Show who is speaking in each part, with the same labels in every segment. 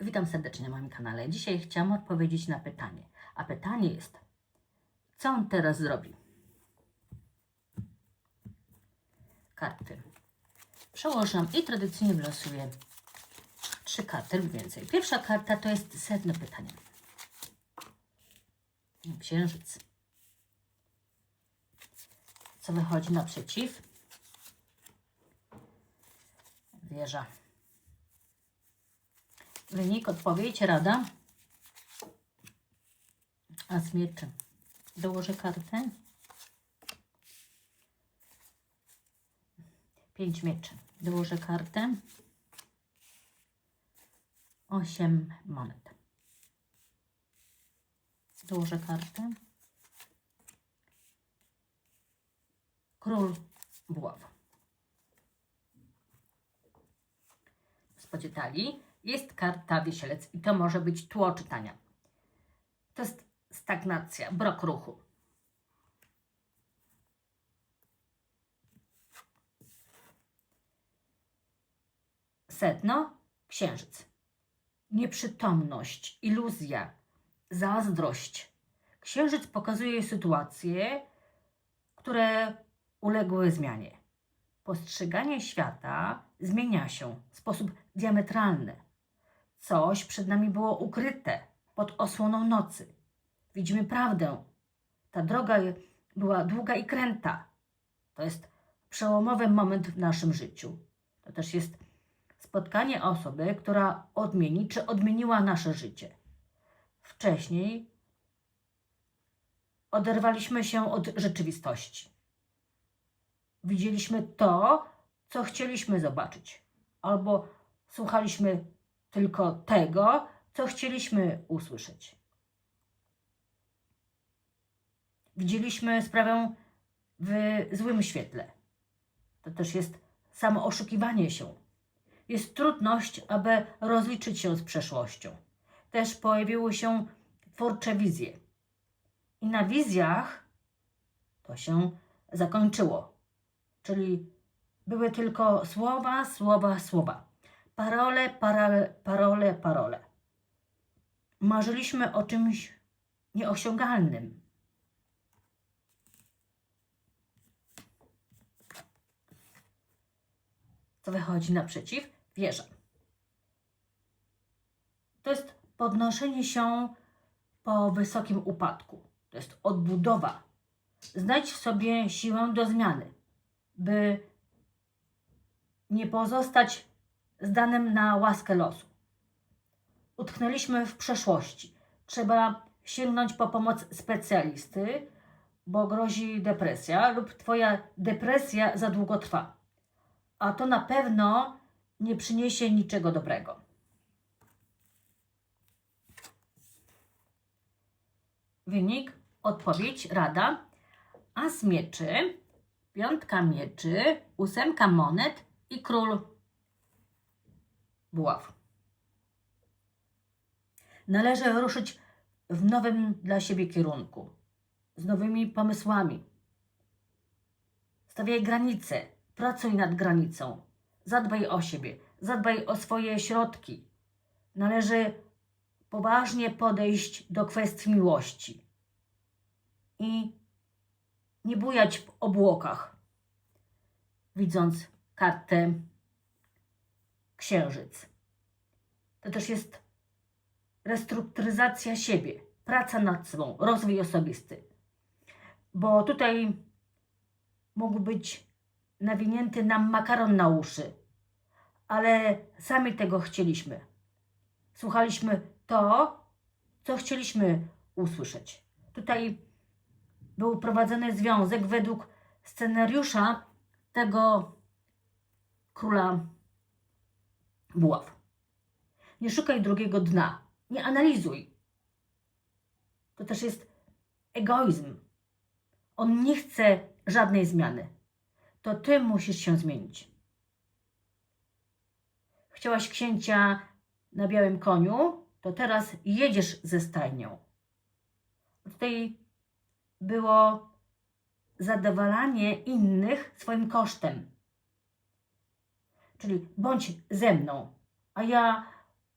Speaker 1: Witam serdecznie na moim kanale. Dzisiaj chciałam odpowiedzieć na pytanie. A pytanie jest, co on teraz zrobi? Karty. Przełożam i tradycyjnie wylosuję trzy karty lub więcej. Pierwsza karta to jest sedno pytania. Księżyc. Co wychodzi naprzeciw? Wieża. Wynik, odpowiedź, rada. A z mieczy. Dołożę kartę. Pięć mieczy. Dołożę kartę. Osiem monet. Dołożę kartę. Król buław. W spodzie talii jest karta wisielec i to może być tło czytania. To jest stagnacja, brak ruchu. Sedno, księżyc. Nieprzytomność, iluzja, zazdrość. Księżyc pokazuje sytuacje, które uległy zmianie. Postrzeganie świata zmienia się w sposób diametralny. Coś przed nami było ukryte pod osłoną nocy. Widzimy prawdę. Ta droga była długa i kręta. To jest przełomowy moment w naszym życiu. To też jest spotkanie osoby, która odmieni czy odmieniła nasze życie. Wcześniej oderwaliśmy się od rzeczywistości. Widzieliśmy to, co chcieliśmy zobaczyć, albo słuchaliśmy tylko tego, co chcieliśmy usłyszeć. Widzieliśmy sprawę w złym świetle. To też jest samo oszukiwanie się. Jest trudność, aby rozliczyć się z przeszłością. Też pojawiły się twórcze wizje. I na wizjach to się zakończyło. Czyli były tylko słowa, słowa, słowa. Parole, parole, parole, parole. Marzyliśmy o czymś nieosiągalnym. Co wychodzi naprzeciw? Wieża. To jest podnoszenie się po wysokim upadku. To jest odbudowa. Znajdź w sobie siłę do zmiany, by nie pozostać zdanym na łaskę losu. Utknęliśmy w przeszłości. Trzeba sięgnąć po pomoc specjalisty, bo grozi depresja lub Twoja depresja za długo trwa. A to na pewno nie przyniesie niczego dobrego. Wynik, odpowiedź, rada. As mieczy, piątka mieczy, ósemka monet i król buław. Należy ruszyć w nowym dla siebie kierunku, z nowymi pomysłami. Stawiaj granice, pracuj nad granicą, zadbaj o siebie, zadbaj o swoje środki. Należy poważnie podejść do kwestii miłości i nie bujać w obłokach, widząc kartę księżyc. To też jest restrukturyzacja siebie, praca nad sobą, rozwój osobisty. Bo tutaj mógł być nawinięty nam makaron na uszy, ale sami tego chcieliśmy. Słuchaliśmy to, co chcieliśmy usłyszeć. Tutaj był prowadzony związek według scenariusza tego króla buław. Nie szukaj drugiego dna. Nie analizuj. To też jest egoizm. On nie chce żadnej zmiany. To ty musisz się zmienić. Chciałaś księcia na białym koniu, to teraz jedziesz ze stajnią. Tutaj było zadowalanie innych swoim kosztem. Czyli bądź ze mną, a ja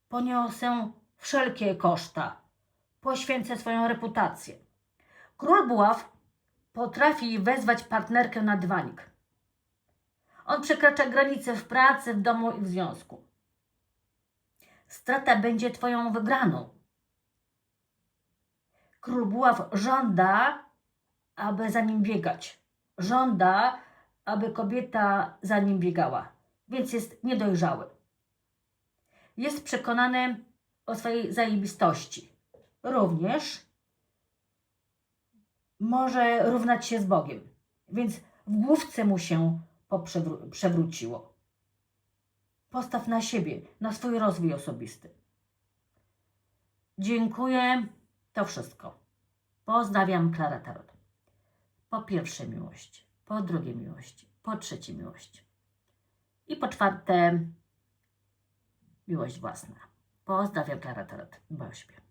Speaker 1: Poniosę wszelkie koszta. Poświęcę swoją reputację. Król Buław potrafi wezwać partnerkę na dywanik. On przekracza granice w pracy, w domu i w związku. Strata będzie Twoją wygraną. Król Buław żąda, aby za nim biegać. Żąda, aby kobieta za nim biegała, więc jest niedojrzały. Jest przekonany o swojej zajebistości. Również może równać się z Bogiem, więc w główce mu się przewróciło. Postaw na siebie, na swój rozwój osobisty. Dziękuję. To wszystko. Pozdrawiam, Klara Tarot. Po pierwsze miłość, po drugie miłość, po trzecie miłość. I po czwarte miłość własna. Pozdrawiam, Klara Tarot. Dbaj o siebie.